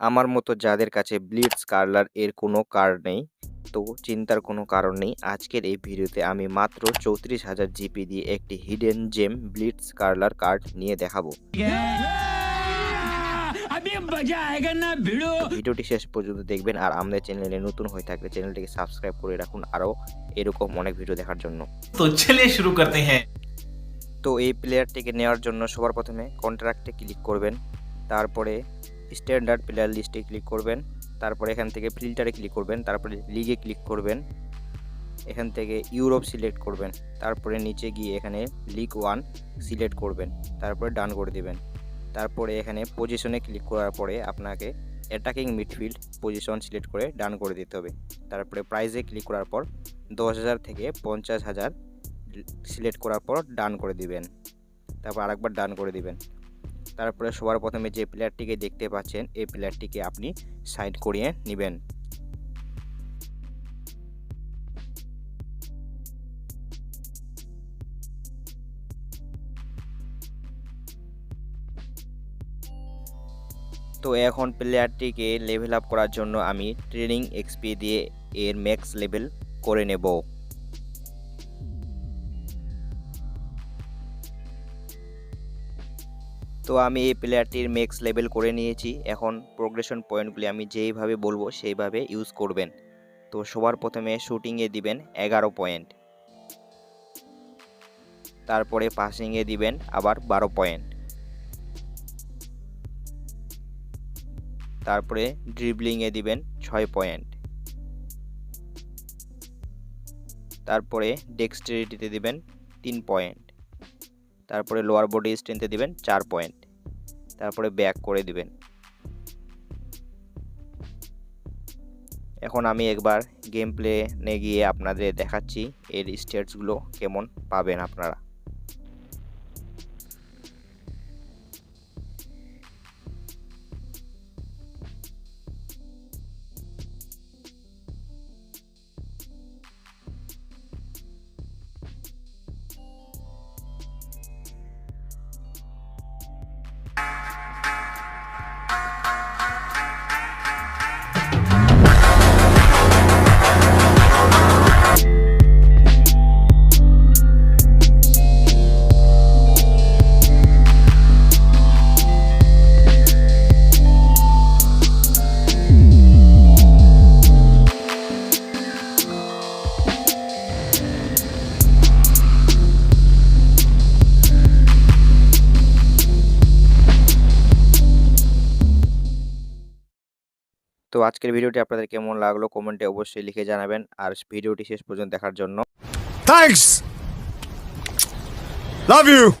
আমার মতো যাদের কাছে ব্লিটস কার্লার এর কোনো কার্ড নেই তো চিন্তার কোনো কারণ নেই আজকের এই ভিডিওতে আমি মাত্র চৌত্রিশ হাজার জিপি দিয়ে একটি hidden gem blitz curler card নিয়ে দেখাবো। ভিডিওটি শেষ পর্যন্ত দেখবেন আর আমাদের চ্যানেলে নতুন হয়ে থাকলে চ্যানেলটিকে সাবস্ক্রাইব করে রাখুন আরও এরকম অনেক ভিডিও দেখার জন্য। তো চলে শুরু করতে হ্যাঁ। তো এই প্লেয়ারটিকে নেওয়ার জন্য সবার প্রথমে কন্ট্রাক্টে ক্লিক করবেন তারপরে স্ট্যান্ডার্ড প্লেয়ার লিস্টে ক্লিক করবেন। তারপরে এখান থেকে ফিল্টারে ক্লিক করবেন। তারপরে লিগে ক্লিক করবেন। এখান থেকে ইউরোপ সিলেক্ট করবেন। তারপরে নিচে গিয়ে এখানে লিগ ওয়ান সিলেক্ট করবেন। তারপরে ডান করে দেবেন। তারপরে এখানে পজিশনে ক্লিক করার পরে আপনাকে অ্যাটাকিং মিডফিল্ড পজিশন সিলেক্ট করে ডান করে দিতে হবে। তারপরে প্রাইজে ক্লিক করার পর দশ হাজার থেকে পঞ্চাশ হাজার সিলেক্ট করার পর ডান করে দিবেন। তারপর আরেকবার ডান করে দিবেন। তারপরে সবার প্রথমে যে প্লেয়ারটিকে দেখতে পাচ্ছেন, এই প্লেয়ারটিকে আপনি সাইড করিয়ে নেবেন। তো এখন প্লেয়ারটিকে লেভেল আপ করার জন্য আমি ট্রেনিং এক্সপি দিয়ে এর ম্যাক্স লেভেল করে নেব। তো আমি এই প্লেয়ারটির ম্যাক্স লেভেল করে নিয়েছি। এখন প্রোগ্রেশন পয়েন্টগুলি আমি যেইভাবে বলব, সেইভাবে ইউজ করবেন। তো সবার প্রথমে শুটিংয়ে দিবেন এগারো পয়েন্ট তারপরে পাসিংয়ে দিবেন আবার বারো পয়েন্ট তারপরে ড্রিবলিংয়ে দিবেন ছয় পয়েন্ট তারপরে ডেক্সটেরিটিতে দিবেন তিন পয়েন্ট তারপরে লোয়ার বডি স্ট্রেংথে দিবেন চার পয়েন্ট তারপরে ব্যাক করে দিবেন। এখন আমি একবার গেম প্লে নে গিয়ে আপনাদের দেখাচ্ছি, এর স্টেটসগুলো কেমন পাবেন আপনারা। তো আজকের ভিডিওটি আপনাদের কেমন লাগল কমেন্টে অবশ্যই লিখে জানাবেন আর ভিডিওটি শেষ পর্যন্ত দেখার জন্য থ্যাংকস লাভ you.